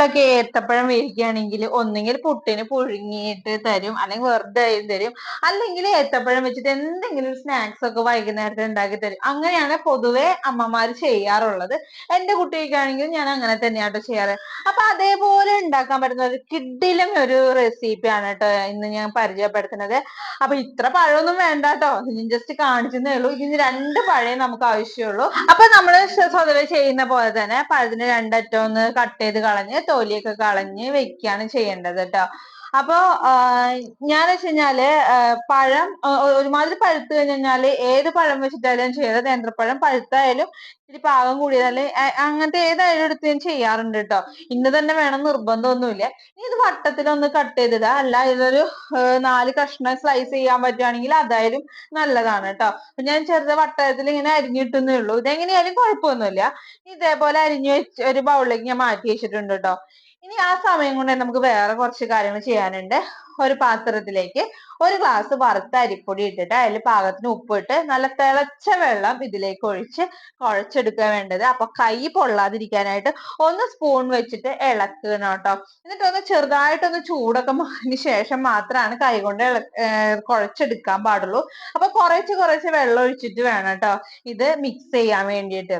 ഏത്തപ്പഴം വേവിക്കുകയാണെങ്കിൽ ഒന്നെങ്കിൽ പുട്ടിന് പുഴുങ്ങിയിട്ട് തരും അല്ലെങ്കിൽ വെറുതെ തരും. അല്ലെങ്കിൽ ഏത്തപ്പഴം വെച്ചിട്ട് എന്തെങ്കിലും സ്നാക്സ് ഒക്കെ വൈകുന്നേരത്തെ ഉണ്ടാക്കി തരും. അങ്ങനെയാണ് പൊതുവെ അമ്മമാർ ചെയ്യാറുള്ളത്. എന്റെ കുട്ടിക്കാണെങ്കിലും ഞാൻ അങ്ങനെ തന്നെയാട്ടോ ചെയ്യാറ്. അപ്പൊ അതേപോലെ ഉണ്ടാക്കാൻ പറ്റുന്ന ഒരു കിഡിലും ഒരു റെസിപ്പിയാണ് കേട്ടോ ഇന്ന് ഞാൻ പരിചയപ്പെടുത്തുന്നത്. അപ്പൊ ഇത്ര പഴമൊന്നും വേണ്ട കേട്ടോ ജസ്റ്റ് കാണിച്ചതേ ഉള്ളൂ. ഇതിന് രണ്ട് പഴേ നമുക്ക് ആവശ്യമുള്ളൂ. അപ്പൊ നമ്മൾ സ്വതവേ ചെയ്യുന്ന പോലെ തന്നെ പഴത്തിന് രണ്ടറ്റം ഒന്ന് കട്ട് ചെയ്ത് കളഞ്ഞ് തൊലിയൊക്കെ കളഞ്ഞ് വെക്കുകയാണ് ചെയ്യേണ്ടത് കേട്ടോ അപ്പോ ഞാൻ വെച്ച് കഴിഞ്ഞാൽ പഴം ഒരുമാതിരി പഴുത്ത് കഴിഞ്ഞാൽ ഏത് പഴം വെച്ചിട്ടായാലും ചെയ്തത് നേന്ത്രപ്പഴം പഴുത്തായാലും ഇത്തിരി പാകം കൂടിയതായാലും അങ്ങനത്തെ ഏതായാലും എടുത്ത് ഞാൻ ചെയ്യാറുണ്ട് കേട്ടോ ഇന്ന് തന്നെ വേണം നിർബന്ധമൊന്നുമില്ല. ഇനി ഇത് വട്ടത്തിലൊന്ന് കട്ട് ചെയ്തിടാം. അല്ല ഇതൊരു നാല് കഷ്ണം സ്ലൈസ് ചെയ്യാൻ പറ്റുവാണെങ്കിൽ അതായാലും നല്ലതാണ് കേട്ടോ ഞാൻ ചെറുത് വട്ടത്തിൽ ഇങ്ങനെ അരിഞ്ഞിട്ടുന്നേ ഉള്ളൂ. ഇതെങ്ങനെയായാലും കുഴപ്പമൊന്നുമില്ല. ഇതേപോലെ അരിഞ്ഞു വെച്ച് ഒരു ബൗളിലേക്ക് ഞാൻ മാറ്റി വെച്ചിട്ടുണ്ട് കേട്ടോ ഇനി ആ സമയം കൊണ്ട് നമുക്ക് വേറെ കുറച്ച് കാര്യങ്ങൾ ചെയ്യാനുണ്ട്. ഒരു പാത്രത്തിലേക്ക് ഒരു ഗ്ലാസ് വറുത്ത അരിപ്പൊടി ഇട്ടിട്ട് അതിൽ പാകത്തിന് ഉപ്പിട്ട് നല്ല തിളച്ച വെള്ളം ഇതിലേക്ക് ഒഴിച്ച് കുഴച്ചെടുക്കുക വേണ്ടത്. അപ്പൊ കൈ പൊള്ളാതിരിക്കാനായിട്ട് ഒന്ന് സ്പൂൺ വെച്ചിട്ട് ഇളക്കണം കേട്ടോ. എന്നിട്ട് ഒന്ന് ചെറുതായിട്ടൊന്ന് ചൂടൊക്കെ മാറിന് ശേഷം മാത്രമാണ് കൈ കൊണ്ട് കുഴച്ചെടുക്കാൻ പാടുള്ളൂ. അപ്പൊ കുറച്ച് കുറച്ച് വെള്ളം ഒഴിച്ചിട്ട് വേണം കേട്ടോ. ഇത് മിക്സ് ചെയ്യാൻ വേണ്ടിയിട്ട്.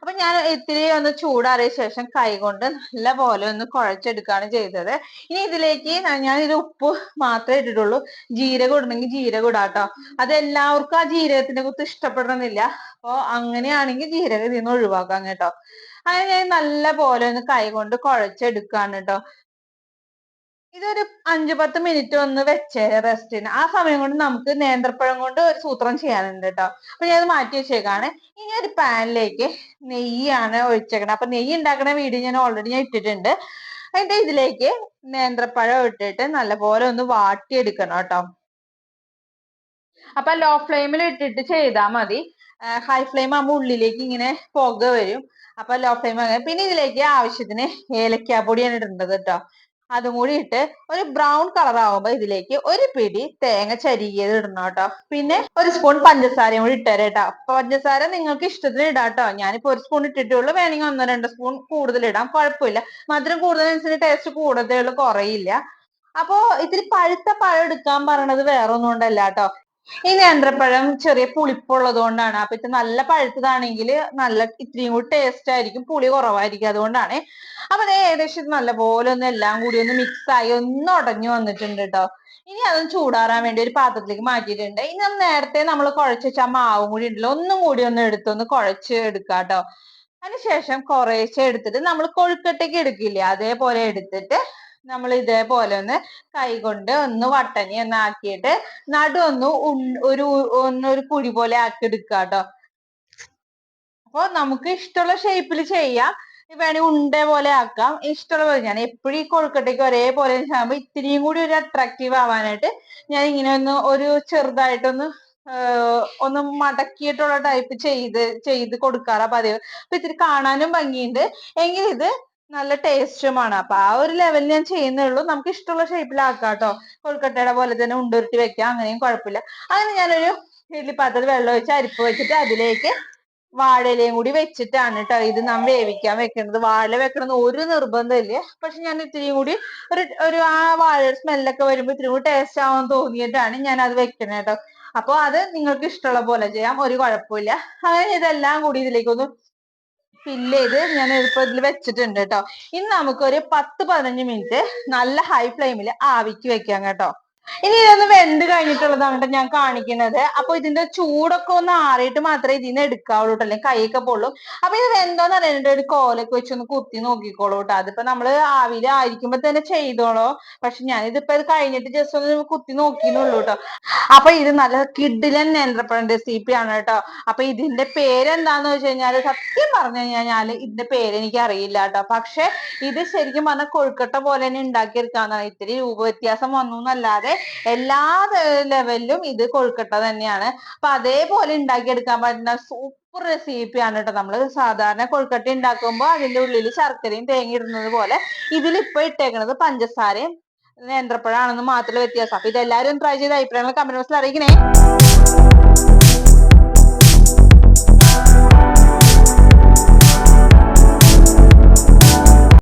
അപ്പൊ ഞാൻ ഇത്തിരി ഒന്ന് ചൂടാറിയ ശേഷം കൈകൊണ്ട് നല്ല പോലെ ഒന്ന് കുഴച്ചെടുക്കുകയാണ് ചെയ്തത്. ഇനി ഇതിലേക്ക് ഞാൻ ഇത് ഉപ്പ് മാത്രമേ ഇട്ടിട്ടുള്ളൂ. ജീരകം ഇടണമെങ്കിൽ ജീരകം ഇടാട്ടോ. അത് എല്ലാവർക്കും ആ ജീരകത്തിന്റെ കുത്ത് ഇഷ്ടപ്പെടണമെന്നില്ല. അപ്പൊ അങ്ങനെയാണെങ്കിൽ ജീരകം ഇതിൽ നിന്ന് ഒഴിവാക്കാം കേട്ടോ. അങ്ങനെ ഞാൻ നല്ല പോലെ ഒന്ന് കൈകൊണ്ട് കുഴച്ചെടുക്കാണ് കേട്ടോ. ഇതൊരു അഞ്ചു പത്ത് മിനിറ്റ് ഒന്ന് വെച്ചേ റെസ്റ്റിന് ആ സമയം കൊണ്ട് നമുക്ക് നേന്ത്രപ്പഴം കൊണ്ട് ഒരു സൂത്രം ചെയ്യാനുണ്ട് കേട്ടോ അപ്പൊ ഞാൻ മാറ്റി വെച്ചേക്കാണ്. ഇനി ഒരു പാനിലേക്ക് നെയ്യാണ് ഒഴിച്ചേക്കണത് അപ്പൊ നെയ്യ് ഉണ്ടാക്കുന്ന വീഡിയോ ഞാൻ ഓൾറെഡി ഞാൻ ഇട്ടിട്ടുണ്ട്. എന്നിട്ട് ഇതിലേക്ക് നേന്ത്രപ്പഴം ഇട്ടിട്ട് നല്ലപോലെ ഒന്ന് വാട്ടിയെടുക്കണം കേട്ടോ അപ്പൊ ലോ ഫ്ലെയിമിൽ ഇട്ടിട്ട് ചെയ്താൽ മതി. ഹൈ ഫ്ലെയിം ആകുമ്പോൾ ഉള്ളിലേക്ക് ഇങ്ങനെ പുക വരും. അപ്പൊ ലോ ഫ്ലെയിം പിന്നെ ഇതിലേക്ക് ആവശ്യത്തിന് ഏലക്കാപ്പൊടിയാണ് ഇടേണ്ടത് കേട്ടോ അതും കൂടി ഇട്ട് ഒരു ബ്രൗൺ കളർ ആവുമ്പോ ഇതിലേക്ക് ഒരു പിടി തേങ്ങ ചരികിയത് ഇടണം കേട്ടോ. പിന്നെ ഒരു സ്പൂൺ പഞ്ചസാരയും കൂടി ഇട്ടേരെ കേട്ടോ. പഞ്ചസാര നിങ്ങൾക്ക് ഇഷ്ടത്തിന് ഇടാം കേട്ടോ. ഞാനിപ്പോ ഒരു സ്പൂൺ ഇട്ടിട്ടുള്ളൂ. വേണമെങ്കിൽ ഒന്നോ രണ്ടോ സ്പൂൺ കൂടുതൽ ഇടാം. കുഴപ്പമില്ല. മധുരം കൂടുതലനുസരിച്ച് ടേസ്റ്റ് കൂടുതലേ കുറയില്ല. അപ്പോ ഇത്തിരി പഴുത്ത പഴം എടുക്കാൻ പറയണത് വേറെ ഒന്നും കൊണ്ടല്ല കേട്ടോ. ഈ നേന്ത്രപ്പഴം ചെറിയ പുളിപ്പുള്ളത് കൊണ്ടാണ് അപ്പൊ ഇത് നല്ല പഴുത്തതാണെങ്കിൽ നല്ല ഇത്രയും കൂടി ടേസ്റ്റ് ആയിരിക്കും പുളി കുറവായിരിക്കും അതുകൊണ്ടാണ്. അപ്പൊ ദേ ഏകദേശം ഇത് നല്ലപോലെ ഒന്ന് എല്ലാം കൂടി ഒന്ന് മിക്സ് ആയി ഒന്ന് ഉടഞ്ഞു വന്നിട്ടുണ്ട് കേട്ടോ ഇനി അതൊന്ന് ചൂടാറാൻ വേണ്ടി ഒരു പാത്രത്തിലേക്ക് മാറ്റിയിട്ടുണ്ട്. ഇനി നമ്മൾ നേരത്തെ നമ്മൾ കുഴച്ച് വെച്ച മാവും കൂടി ഉണ്ടല്ലോ ഒന്നും കൂടി ഒന്ന് എടുത്തൊന്ന് കുഴച്ച് എടുക്കാം കേട്ടോ അതിനുശേഷം കുറേശ്ശെ എടുത്തിട്ട് നമ്മൾ കൊഴുക്കട്ടയ്ക്ക് എടുക്കില്ലേ അതേപോലെ എടുത്തിട്ട് നമ്മൾ ഇതേപോലെ ഒന്ന് കൈകൊണ്ട് ഒന്ന് വട്ടനി ഒന്ന് ആക്കിയിട്ട് നടു ഒന്ന് ഒരു ഒന്നൊരു കുഴി പോലെ ആക്കി എടുക്കുക കേട്ടോ. അപ്പൊ നമുക്ക് ഇഷ്ടമുള്ള ഷേപ്പിൽ ചെയ്യാം. വേണമെങ്കിൽ ഉണ്ട പോലെ ആക്കാം. ഇഷ്ടമുള്ള പോലെ ഞാൻ എപ്പോഴും ഈ കൊഴുക്കട്ടയ്ക്ക് ഒരേപോലെ ചെയ്യുമ്പോൾ ഇത്തിരിയും കൂടി ഒരു അട്രാക്റ്റീവ് ആവാനായിട്ട് ഞാൻ ഇങ്ങനെ ഒന്ന് ഒരു ചെറുതായിട്ടൊന്ന് ഒന്ന് മടക്കിയിട്ടുള്ള ടൈപ്പ് ചെയ്ത് ചെയ്ത് കൊടുക്കാറാ പതിവ്. അപ്പൊ ഇത്തിരി കാണാനും ഭംഗിയുണ്ട്. എങ്കിൽ ഇത് നല്ല ടേസ്റ്റുമാണ്. അപ്പൊ ആ ഒരു ലെവലിൽ ഞാൻ ചെയ്യുന്നേ ഉള്ളൂ. നമുക്ക് ഇഷ്ടമുള്ള ഷേപ്പിലാക്കാം കേട്ടോ. കൊഴുക്കട്ടയുടെ പോലെ തന്നെ ഉണ്ടുരുട്ടി വെക്കാം. അങ്ങനെയും കുഴപ്പമില്ല. അങ്ങനെ ഞാനൊരു ഇഡ്ഡലി പാത്രത്തിൽ വെള്ളം ഒഴിച്ച് അരിപ്പ് വെച്ചിട്ട് അതിലേക്ക് വാഴയിലയും കൂടി വെച്ചിട്ടാണ് കേട്ടോ ഇത് നാം വേവിക്കാൻ വെക്കുന്നത്. വാഴ വെക്കണമെന്ന് ഒരു നിർബന്ധമില്ല. പക്ഷെ ഞാൻ ഇത്തിരിയും കൂടി ഒരു ഒരു ആ വാഴയുടെ സ്മെല്ലൊക്കെ വരുമ്പോൾ ഇത്തിരി കൂടി ടേസ്റ്റ് ആവാൻ തോന്നിയിട്ടാണ് ഞാൻ അത് വെക്കുന്നത് കേട്ടോ. അപ്പൊ അത് നിങ്ങൾക്ക് ഇഷ്ടമുള്ള പോലെ ചെയ്യാം. ഒരു കുഴപ്പമില്ല. അങ്ങനെ ഇതെല്ലാം കൂടി ഇതിലേക്ക് ഒന്ന് ഫില്ല് ചെയ്ത് ഞാൻ ഇപ്പൊ ഇതിൽ വെച്ചിട്ടുണ്ട് കേട്ടോ ഇനി നമുക്കൊരു പത്ത് പതിനഞ്ച് മിനിറ്റ് നല്ല ഹൈ ഫ്ലെയിമിൽ ആവിക്ക് വെക്കാം കേട്ടോ. ഇനി ഇതൊന്ന് വെന്ത് കഴിഞ്ഞിട്ടുള്ളതാണ് കേട്ടോ ഞാൻ കാണിക്കുന്നത്. അപ്പൊ ഇതിന്റെ ചൂടൊക്കെ ഒന്ന് ആറിയിട്ട് മാത്രമേ ഇതിന്ന് എടുക്കാവുള്ളൂ കേട്ടോ അല്ലെങ്കിൽ കൈയൊക്കെ പൊള്ളും. അപ്പൊ ഇത് വെന്തോന്ന് അറിയാനായിട്ട് ഒരു കോലൊക്കെ വെച്ച് ഒന്ന് കുത്തി നോക്കിക്കോളൂ കേട്ടോ. അതിപ്പോ നമ്മൾ ആവിയിൽ ആയിരിക്കുമ്പോ തന്നെ ചെയ്തോളോ. പക്ഷെ ഞാനിതിപ്പോ ഇത് കഴിഞ്ഞിട്ട് ജസ്റ്റ് ഒന്ന് കുത്തി നോക്കിയെന്നുള്ളൂ കേട്ടോ. അപ്പൊ ഇത് നല്ല കിഡിലൻ നേന്ത്രപ്പഴം റെസിപ്പി ആണ് കേട്ടോ. അപ്പൊ ഇതിന്റെ പേരെന്താന്ന് വെച്ച് കഴിഞ്ഞാൽ സത്യം പറഞ്ഞു കഴിഞ്ഞാൽ ഇതിന്റെ പേര് എനിക്ക് അറിയില്ല കേട്ടോ. പക്ഷെ ഇത് ശരിക്കും പറഞ്ഞാൽ കൊഴുക്കട്ട പോലെ തന്നെ ഉണ്ടാക്കിയെടുക്കാന്നാണ്. ഇത്തിരി രൂപ വ്യത്യാസം വന്നു എന്നല്ലാതെ എല്ലാ ലെവലിലും ഇത് കൊഴുക്കട്ട തന്നെയാണ്. അപ്പൊ അതേപോലെ ഉണ്ടാക്കിയെടുക്കാൻ പറ്റുന്ന സൂപ്പർ റെസിപ്പി ആണ് കേട്ടോ. നമ്മൾ സാധാരണ കൊഴുക്കട്ട ഉണ്ടാക്കുമ്പോൾ അതിന്റെ ഉള്ളിൽ ശർക്കരയും തേങ്ങ ഇടുന്നത് പോലെ ഇതിൽ ഇപ്പൊ ഇട്ടേക്കുന്നത് പഞ്ചസാരയും നേന്ത്രപ്പഴമാണെന്ന് മാത്രമേ വ്യത്യാസം. അപ്പൊ ഇതെല്ലാവരും ട്രൈ ചെയ്ത് അഭിപ്രായങ്ങൾ കമന്റ് ബോക്സിൽ അറിയിക്കണേ.